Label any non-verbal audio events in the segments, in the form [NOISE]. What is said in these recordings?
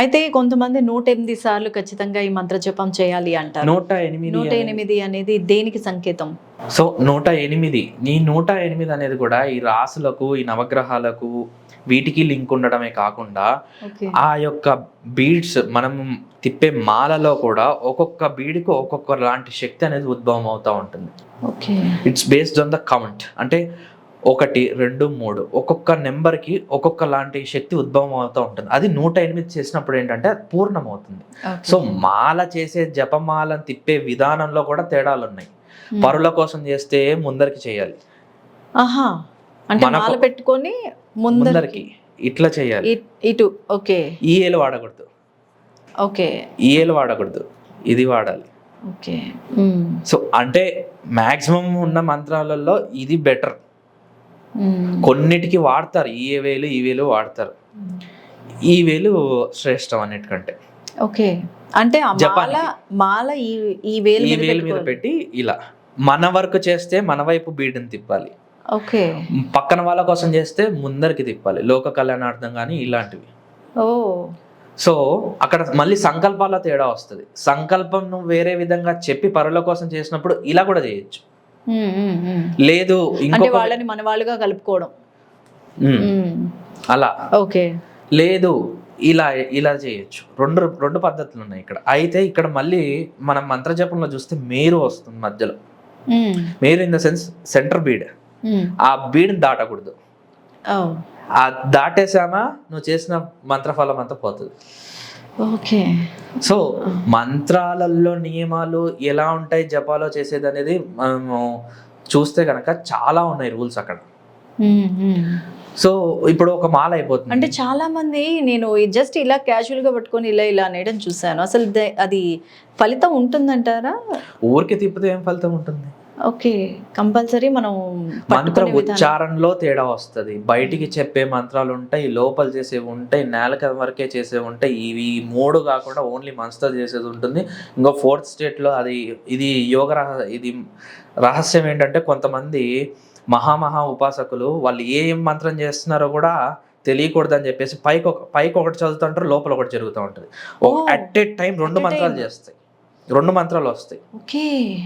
అయితే కొంతమంది నూట ఎనిమిది సార్లు ఖచ్చితంగా ఈ మంత్ర జపం చేయాలి అంటారు. నూట ఎనిమిది నూట ఎనిమిది అనేది దేనికి సంకేతం? సో నూట ఎనిమిది. ఈ నూట ఎనిమిది అనేది కూడా ఈ రాసులకు ఈ నవగ్రహాలకు వీటికి లింక్ ఉండడమే కాకుండా ఆ యొక్క బీడ్స్ మనం తిప్పే మాలలో కూడా ఒక్కొక్క బీడ్కి ఒక్కొక్క లాంటి శక్తి అనేది ఉద్భవం అవుతూ ఉంటుంది. Okay. It's based on the count అంటే ఒకటి రెండు మూడు. ఒక్కొక్క నెంబర్కి ఒక్కొక్క లాంటి శక్తి ఉద్భవం అవుతూ ఉంటుంది. అది నూట ఎనిమిది చేసినప్పుడు ఏంటంటే అది పూర్ణం అవుతుంది సో మాల చేసే జపమాలను తిప్పే విధానంలో కూడా తేడాలు ఉన్నాయి పరుల కోసం చేస్తే ముందరికి చేయాలి. ఆహా. అంటే మాల పెట్టుకొని ముందరికి. ఇట్లా చేయాలి. ఇటు ఓకే. ఈ ఏలు వాడకూడదు. ఓకే. ఈ ఏలు వాడకూడదు. ఇది వాడాలి. ఓకే. సో అంటే మాక్సిమం ఉన్న మంత్రాలలో ఇది బెటర్. కొన్నిటికి వాడతారు. ఈ వేలు ఈ వేలు వాడతారు. ఈ వేలు శ్రేష్టం అన్నిటికంటే. ఓకే. అంటే మాల. మాల ఈ వేలు ఈ మీద వేలు మీద. పెట్టి ఇలా. మన వర్క్ చేస్తే మన వైపు బీడుని తిప్పాలి. ఓకే. పక్కన వాళ్ళ కోసం చేస్తే ముందరికి తిప్పాలి. లోక కళ్యాణార్థం కానీ ఇలాంటివి. ఓ. సో అక్కడ మళ్ళీ సంకల్పాల తేడా వస్తుంది. సంకల్పం నువ్వు వేరే విధంగా చెప్పి పరుల కోసం చేసినప్పుడు ఇలా కూడా చేయొచ్చు. లేదు అంటే వాళ్ళని మన వాళ్ళుగా కలుపుకోవడం. అలా. ఓకే. లేదు ఇలా ఇలా చేయొచ్చు. రెండు రెండు పద్ధతులు ఉన్నాయి ఇక్కడ. అయితే ఇక్కడ మళ్ళీ మనం మంత్రజపంలో చూస్తే మేరు వస్తుంది మధ్యలో. మేరు in the sense center bead. ఆ బీడ్ని దాటకూడదు. ఆ దాటేసామా నువ్వు చేసిన మంత్రఫలం అంతా పోతుంది. ఓకే. సో మంత్రాలలో నియమాలు ఎలా ఉంటాయి జపాలో చేసేది అనేది మనము చూస్తే కనుక చాలా ఉన్నాయి రూల్స్ అక్కడ. సో ఇప్పుడు ఒక మాల అయిపోతుంది. అంటే చాలా మంది నేను జస్ట్ ఇలా క్యాజువల్గా పట్టుకొని ఇలా ఇలా అనేయడం చూసాను అసలు అది ఫలితం ఉంటుందంటారా? ఊరికి తిప్పితే ఏం ఫలితం ఉంటుంది? ఓకే కంపల్సరీ మనం మంత్ర ఉచ్చారణలో తేడా వస్తుంది. బయటికి చెప్పే మంత్రాలు ఉంటాయి లోపల చేసేవి ఉంటాయి నేలక వరకే చేసేవి ఉంటాయి. ఇవి మూడు కాకుండా ఓన్లీ మనసుతో చేసేది ఉంటుంది. ఇంకో ఫోర్త్ స్టేట్లో అది ఇది యోగ రహ ఇది రహస్యం ఏంటంటే కొంతమంది మహామహా ఉపాసకులు వాళ్ళు ఏ ఏం మంత్రం చేస్తున్నారో కూడా తెలియకూడదని చెప్పేసి పైకి ఒక పైకి ఒకటి చదువుతుంటారు లోపల ఒకటి జరుగుతూ ఉంటుంది. అట్ ఏ టైం రెండు మంత్రాలు. చేస్తాయి. రెండు మంత్రాలు వస్తాయి. ఓకే.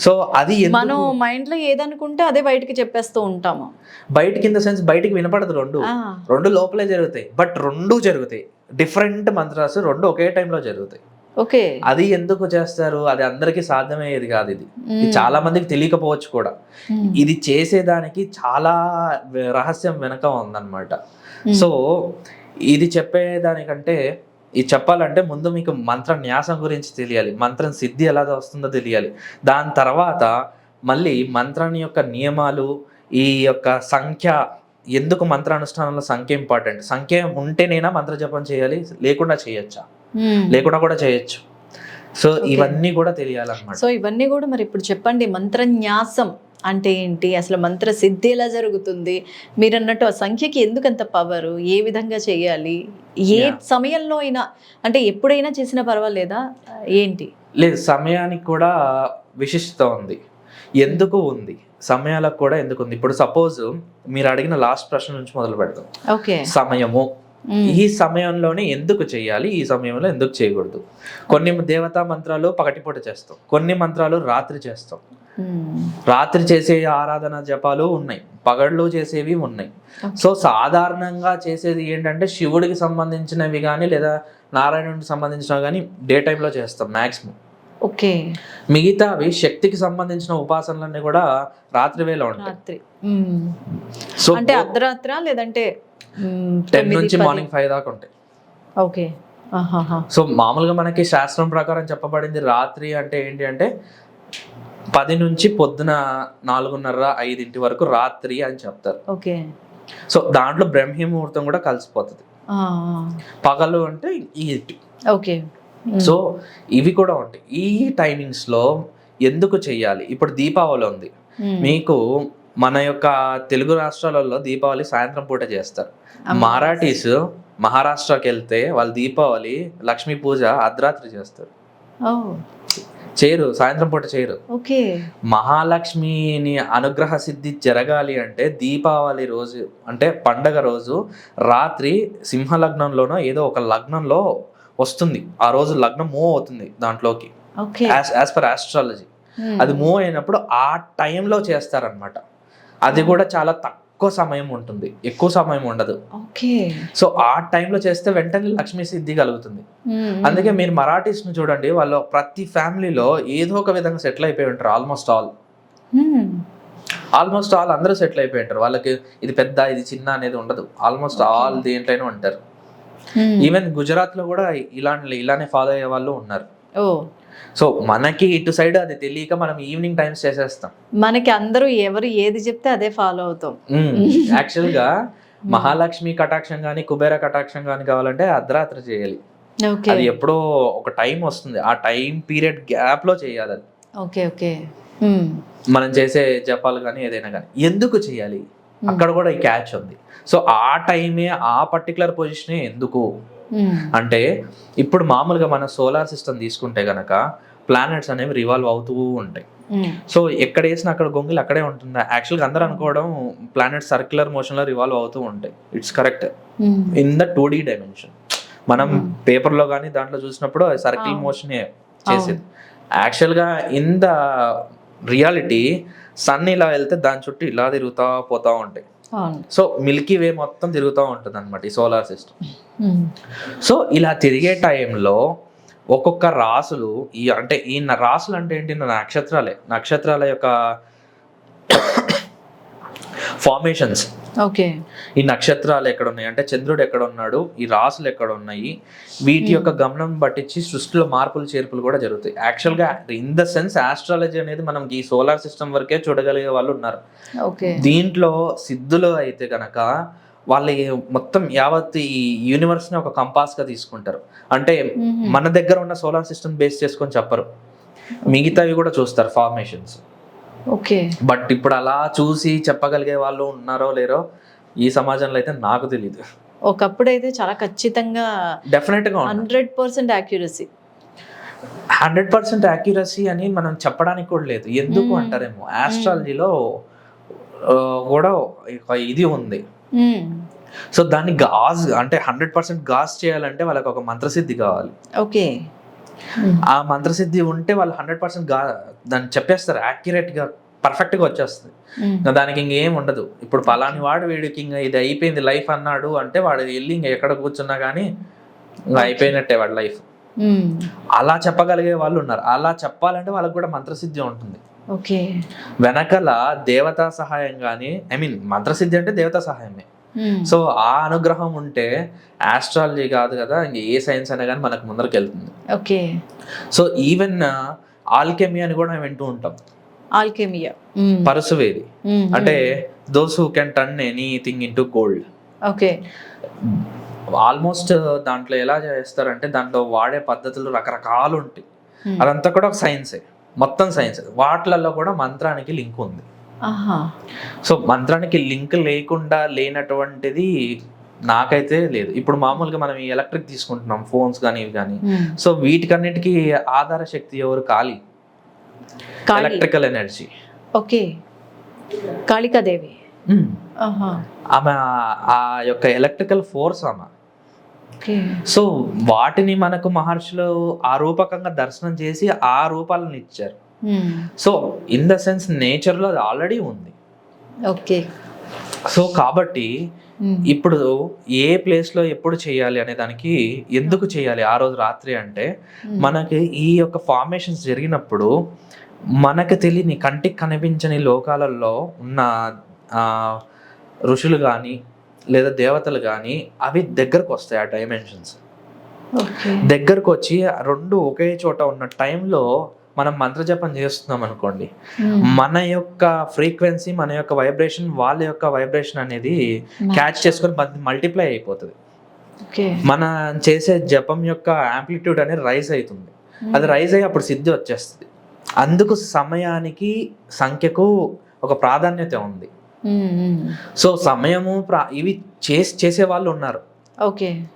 సో అది మనం మైండ్లో ఏదనుకుంటే అదే బయటికి చెప్పేస్తూ ఉంటాము. బయటికి ఇన్ ద సెన్స్ బయటికి వినపడదు రెండు. రెండు లోపలే జరుగుతాయి. బట్ రెండు జరుగుతాయి. డిఫరెంట్ మంత్రాస్ రెండు ఒకే టైంలో జరుగుతాయి. ఓకే. అది ఎందుకు చేస్తారు? అది అందరికీ సాధ్యమయ్యేది కాదు ఇది. చాలా మందికి తెలియకపోవచ్చు కూడా. ఇది చేసేదానికి చాలా రహస్యం వెనక ఉందన్నమాట. సో ఇది చెప్పేదానికంటే ఇది చెప్పాలంటే ముందు మీకు మంత్ర న్యాసం గురించి తెలియాలి. మంత్రం సిద్ధి ఎలా వస్తుందో తెలియాలి. దాని తర్వాత మళ్ళీ మంత్రాన్ని యొక్క నియమాలు ఈ యొక్క సంఖ్య ఎందుకు మంత్రానుష్ఠానంలో సంఖ్య ఇంపార్టెంట్ సంఖ్య ఉంటేనేనా మంత్ర జపం చేయాలి లేకుండా చేయొచ్చా? మ్మ్. లేకుండా కూడా చేయొచ్చు. సో. ఇవన్నీ కూడా తెలియాలన్నమాట. సో ఇవన్నీ కూడా మరి ఇప్పుడు చెప్పండి. మంత్రన్యాసం అంటే ఏంటి? అసలు మంత్ర సిద్ధి ఎలా జరుగుతుంది? మీరు అన్నట్టు ఆ సంఖ్యకి ఎందుకు అంత పవర్ ఏ విధంగా చేయాలి? ఏ. సమయంలో అయినా అంటే ఎప్పుడైనా చేసినా పర్వాలేదా? ఏంటి? లేదు సమయానికి కూడా విశిష్టత ఉంది. ఎందుకు ఉంది? సమయాలకు కూడా ఎందుకు ఉంది? ఇప్పుడు సపోజ్ మీరు అడిగిన లాస్ట్ ప్రశ్న నుంచి మొదలు పెడతాం ఓకే సమయము ఈ సమయంలోనే ఎందుకు చేయాలి? ఈ సమయంలో ఎందుకు చేయకూడదు? కొన్ని దేవతా మంత్రాలు పగటిపూట చేస్తాం. కొన్ని మంత్రాలు రాత్రి చేస్తాం. రాత్రి చేసే ఆరాధన జపాలు ఉన్నాయి. పగళ్ళు చేసేవి ఉన్నాయి. సో సాధారణంగా చేసేది ఏంటంటే శివుడికి సంబంధించినవి కానీ లేదా నారాయణుడికి సంబంధించినవి కానీ డే టైంలో చేస్తాం మ్యాక్సిమం ఓకే. మిగతావి శక్తికి సంబంధించిన ఉపాసనలన్నీ కూడా రాత్రి వేళ ఉంటాయి. సో అంటే అర్ధరాత్ర లేదంటే టెన్ నుంచి? మార్నింగ్ ఫైవ్ దాకా ఉంటాయి ఓకే. సో మామూలుగా మనకి శాస్త్రం ప్రకారం చెప్పబడింది రాత్రి అంటే ఏంటి అంటే పది నుంచి పొద్దున నాలుగున్నర ఐదింటి వరకు రాత్రి అని చెప్తారు ఓకే సో దాంట్లో బ్రహ్మీ ముహూర్తం కూడా కలిసిపోతుంది. పగలు అంటే ఈ ఓకే. సో ఇవి కూడా ఉంటాయి ఈ టైమింగ్స్లో ఎందుకు చెయ్యాలి ఇప్పుడు దీపావళి ఉంది. మీకు మన యొక్క తెలుగు రాష్ట్రాలలో దీపావళి సాయంత్రం పూట చేస్తారు. మరాఠీస్ మహారాష్ట్రకి వెళ్తే వాళ్ళు దీపావళి లక్ష్మీ పూజ అర్ధరాత్రి చేస్తారు. చేయరు సాయంత్రం పూట చేయరు. ఓకే. మహాలక్ష్మిని అనుగ్రహ సిద్ధి జరగాలి అంటే దీపావళి రోజు అంటే పండగ రోజు రాత్రి సింహ లగ్నంలోనో ఏదో ఒక లగ్నంలో వస్తుంది. ఆ రోజు లగ్నం మూవ్ అవుతుంది దాంట్లోకి. As per astrology. అది మూవ్ అయినప్పుడు ఆ టైంలో చేస్తారనమాట అది కూడా చాలా తక్కువ సమయం ఉంటుంది. ఎక్కువ సమయం ఉండదు. ఓకే. సో ఆ టైంలో చేస్తే వెంటనే లక్ష్మీ సిద్ధి కలుగుతుంది. అందుకే మీరు మరాఠీస్ను చూడండి వాళ్ళు ప్రతి ఫ్యామిలీలో ఏదో ఒక విధంగా సెటిల్ అయిపోయి ఉంటారు ఆల్మోస్ట్ ఆల్. ఆల్మోస్ట్ ఆల్ అందరూ సెటిల్ అయిపోయి ఉంటారు. వాళ్ళకి ఇది పెద్ద ఇది చిన్న అనేది ఉండదు. ఆల్మోస్ట్ ఆల్ దేంట్లోనే ఉంటారు. ఈవెన్ గుజరాత్లో కూడా ఇలా ఇలానే ఫాలో అయ్యే వాళ్ళు ఉన్నారు. సో మనకి ఇటు సైడ్ అది తెలియక మనం ఈవినింగ్ టైమ్స్ చేసేస్తాం. మనకి అందరూ ఎవరు ఏది చెప్తే అదే ఫాలో అవుతాం. [LAUGHS] యాక్చువల్గా మహాలక్ష్మి కటాక్షం కానీ కుబేర కటాక్షం కానీ కావాలంటే అర్ధరాత్రి చేయాలి. ఓకే. అది ఎప్పుడో ఒక టైం వస్తుంది. ఆ టైం పీరియడ్ గ్యాప్లో చేయాలి అది. Okay okay. మనం చేసే జపాలు కానీ ఏదైనా కానీ ఎందుకు చేయాలి? అక్కడ కూడా ఈ క్యాచ్ ఉంది. సో ఆ టైమే ఆ పర్టికులర్ పొజిషనే ఎందుకు? అంటే ఇప్పుడు మామూలుగా మన సోలార్ సిస్టమ్ తీసుకుంటే గనక ప్లానెట్స్ అనేవి రివాల్వ్ అవుతూ ఉంటాయి. సో ఎక్కడ వేసినా అక్కడ గొంగులు అక్కడే ఉంటుంది యాక్చువల్గా అందరూ అనుకోవడం ప్లానెట్ సర్క్యులర్ మోషన్లో రివాల్వ్ అవుతూ ఉంటాయి. It's correct in the two D dimension మనం Hmm. పేపర్లో కానీ దాంట్లో చూసినప్పుడు సర్కిల్. మోషనే చేసేది. యాక్చువల్గా ఇన్ ద రియాలిటీ సన్ ఇలా వెళ్తే దాని చుట్టూ ఇలా తిరుగుతా పోతా ఉంటాయి. సో మిల్కీ వే మొత్తం తిరుగుతూ ఉంటుంది అనమాట ఈ సోలార్ సిస్టమ్. సో ఇలా తిరిగే టైంలో ఒక్కొక్క రాసులు ఈ అంటే ఈ రాసులు అంటే ఏంటి? నక్షత్రాలే. నక్షత్రాల యొక్క [COUGHS] ఫార్మేషన్స్ ఓకే. ఈ నక్షత్రాలు ఎక్కడ ఉన్నాయి అంటే చంద్రుడు ఎక్కడ ఉన్నాడు ఈ రాసులు ఎక్కడ ఉన్నాయి వీటి యొక్క గమనం పట్టించి సృష్టిలో మార్పులు చేర్పులు కూడా జరుగుతాయి. యాక్చువల్గా ఇన్ ద సెన్స్ ఆస్ట్రాలజీ అనేది మనం ఈ సోలార్ సిస్టమ్ వరకే చూడగలిగే వాళ్ళు ఉన్నారు. ఓకే. దీంట్లో సిద్ధులు అయితే గనక వాళ్ళ మొత్తం యావత్ ఈ యూనివర్స్ని ఒక కంపాస్గా తీసుకుంటారు. అంటే మ్మ్. మన దగ్గర ఉన్న సోలార్ సిస్టమ్ బేస్ చేసుకొని చెప్పరు. మిగతావి కూడా చూస్తారు ఫార్మేషన్స్ ఓకే. బట్ ఇప్పుడు అలా చూసి చెప్పగలిగే వాళ్ళు ఉన్నారో లేరో ఈ సమాజంలో అయితే నాకు తెలియదు ఒకప్పుడైతే చాలా ఖచ్చితంగా డెఫినెట్గా hundred percent accuracy hundred percent accuracy అని మనం చెప్పడానికి కూడా లేదు. ఎందుకు మ్మ్. అంటారేమో? ఆస్ట్రాలజీలో కూడా ఒక ఇది ఉంది. సో దాన్ని గాజ్ అంటే హండ్రెడ్ పర్సెంట్ గాజ్ చేయాలంటే వాళ్ళకి ఒక మంత్రసిద్ధి కావాలి. ఓకే. ఆ మంత్రసిద్ధి ఉంటే వాళ్ళు హండ్రెడ్ పర్సెంట్గా దాన్ని చెప్పేస్తారు యాక్యురేట్గా పర్ఫెక్ట్గా వచ్చేస్తుంది. దానికి ఇంకేం ఉండదు. ఇప్పుడు పలాని వాడు వీడికి ఇంకా ఇది అయిపోయింది లైఫ్ అన్నాడు అంటే వాడు వెళ్ళి ఇంకా ఎక్కడ కూర్చున్నా కానీ ఇంకా అయిపోయినట్టే వాడి లైఫ్. అలా చెప్పగలిగే వాళ్ళు ఉన్నారు. అలా చెప్పాలంటే వాళ్ళకి కూడా మంత్రసిద్ధి ఉంటుంది. ఓకే. వెనకల దేవతా సహాయం కానీ ఐ మీన్ మంత్రసిద్ధి అంటే దేవతా సహాయమే. సో ఆ అనుగ్రహం ఉంటే ఆస్ట్రాలజీ కాదు కదా ఇంక ఏ సైన్స్ అయినా కానీ మనకు ముందరకు వెళ్తుంది. ఓకే సో ఈవెన్ ఆల్కెమీ అని కూడా వింటూ ఉంటాం. ఆల్కెమియా పరసువేది. అంటే those who can turn anything into gold okay almost దాంట్లో ఎలా చేస్తారంటే దాంట్లో వాడే పద్ధతులు రకరకాలు ఉంటాయి. అదంతా కూడా ఒక సైన్సే మొత్తం సైన్స్ వాటిలలో కూడా మంత్రానికి లింక్ ఉంది. సో మంత్రానికి లింక్ లేకుండా లేనటువంటిది నాకైతే లేదు. ఇప్పుడు మామూలుగా మనం ఈ ఎలక్ట్రిక్ తీసుకుంటున్నాం ఫోన్స్ కానీ ఇవి కానీ. సో వీటికన్నిటికీ ఆధార శక్తి ఎవరు? Kali Kali. Electrical energy okay. Kalikadevi. ఆమె ఆ యొక్క ఎలక్ట్రికల్ ఫోర్స్ ఆమె. సో వాటిని మనకు మహర్షులు ఆ రూపకంగా దర్శనం చేసి ఆ రూపాలను ఇచ్చారు. సో ఇన్ ద సెన్స్ నేచర్లో అది ఆల్రెడీ ఉంది. ఓకే సో కాబట్టి ఇప్పుడు ఏ ప్లేస్లో ఎప్పుడు చేయాలి అనే దానికి ఎందుకు చేయాలి ఆ రోజు రాత్రి అంటే మనకి ఈ యొక్క ఫార్మేషన్స్ జరిగినప్పుడు మనకు తెలియని కంటికి కనిపించని లోకాలలో ఉన్న ఋషులు కానీ లేదా దేవతలు కానీ అవి దగ్గరకు వస్తాయి ఆ డైమెన్షన్స్ దగ్గరకు వచ్చి రెండు ఒకే చోట ఉన్న టైంలో మనం మంత్రజపం చేస్తున్నాం అనుకోండి మన యొక్క ఫ్రీక్వెన్సీ మన యొక్క వైబ్రేషన్ వాళ్ళ యొక్క వైబ్రేషన్ అనేది క్యాచ్ చేసుకొని మల్టిప్లై అయిపోతుంది. మన చేసే జపం యొక్క యాంప్లిట్యూడ్ అనేది రైజ్ అవుతుంది. అది రైజ్ అయ్యి అప్పుడు సిద్ధి వచ్చేస్తుంది. అందుకు సమయానికి సంఖ్యకు ఒక ప్రాధాన్యత ఉంది. సో సమయము ప్రా ఇవి చేసి చేసే వాళ్ళు ఉన్నారు. ఓకే.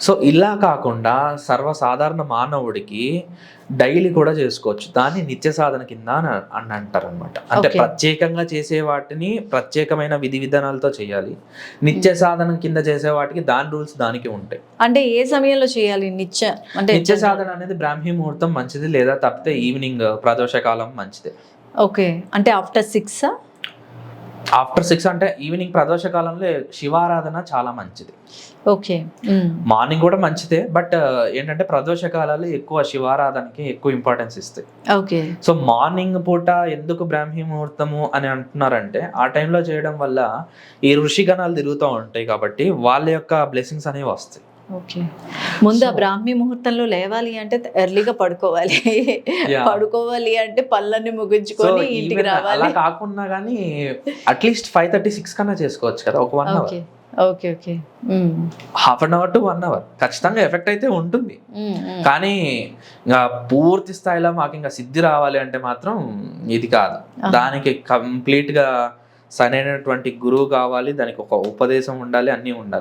సో ఇలా కాకుండా సర్వసాధారణ మానవుడికి డైలీ కూడా చేసుకోవచ్చు. దాన్ని నిత్య సాధన కింద అని అని అంటారు అనమాట అంటే. ప్రత్యేకంగా చేసే వాటిని ప్రత్యేకమైన విధి విధానాలతో చేయాలి. నిత్య సాధన కింద చేసే వాటికి దాని రూల్స్ దానికి ఉంటాయి. అంటే ఏ సమయంలో చేయాలి నిత్య? అంటే నిత్య సాధన అనేది బ్రాహ్మీ ముహూర్తం మంచిది లేదా తప్పితే ఈవినింగ్ ప్రదోష కాలం మంచిది. ఓకే. అంటే ఆఫ్టర్ సిక్స్? ఆఫ్టర్ సిక్స్ అంటే ఈవినింగ్ ప్రదోష కాలంలో శివారాధన చాలా మంచిది. ఓకే. మార్నింగ్ కూడా మంచిదే బట్ ఏంటంటే ప్రదోష కాలాలు ఎక్కువ శివారాధనకి ఎక్కువ ఇంపార్టెన్స్ ఇస్తాయి. ఓకే. సో మార్నింగ్ పూట ఎందుకు బ్రాహ్మీ ముహూర్తము అని అంటున్నారంటే ఆ టైంలో చేయడం వల్ల ఈ ఋషిగణాలు తిరుగుతూ ఉంటాయి కాబట్టి వాళ్ళ యొక్క బ్లెస్సింగ్స్ అనేవి వస్తాయి. ఓకే. ముందు ఆ బ్రాహ్మీ ముహూర్తంలో లేవాలి అంటే ఎర్లీగా పడుకోవాలి. పడుకోవాలి అంటే పళ్ళని ముగించుకొని ఇంటికి రావాలి. కాకుండా కానీ అట్లీస్ట్ ఫైవ్ థర్టీ సిక్స్ కన్నా చేసుకోవచ్చు కదా ఒక one hour okay okay. Half an hour to one hour ఖచ్చితంగా ఎఫెక్ట్ అయితే ఉంటుంది. కానీ ఇంకా పూర్తి స్థాయిలో మాకు ఇంకా సిద్ధి రావాలి అంటే మాత్రం ఇది కాదు. దానికి కంప్లీట్గా సరైనటువంటి గురువు కావాలి దానికి ఒక ఉపదేశం ఉండాలి అన్నీ ఉండాలి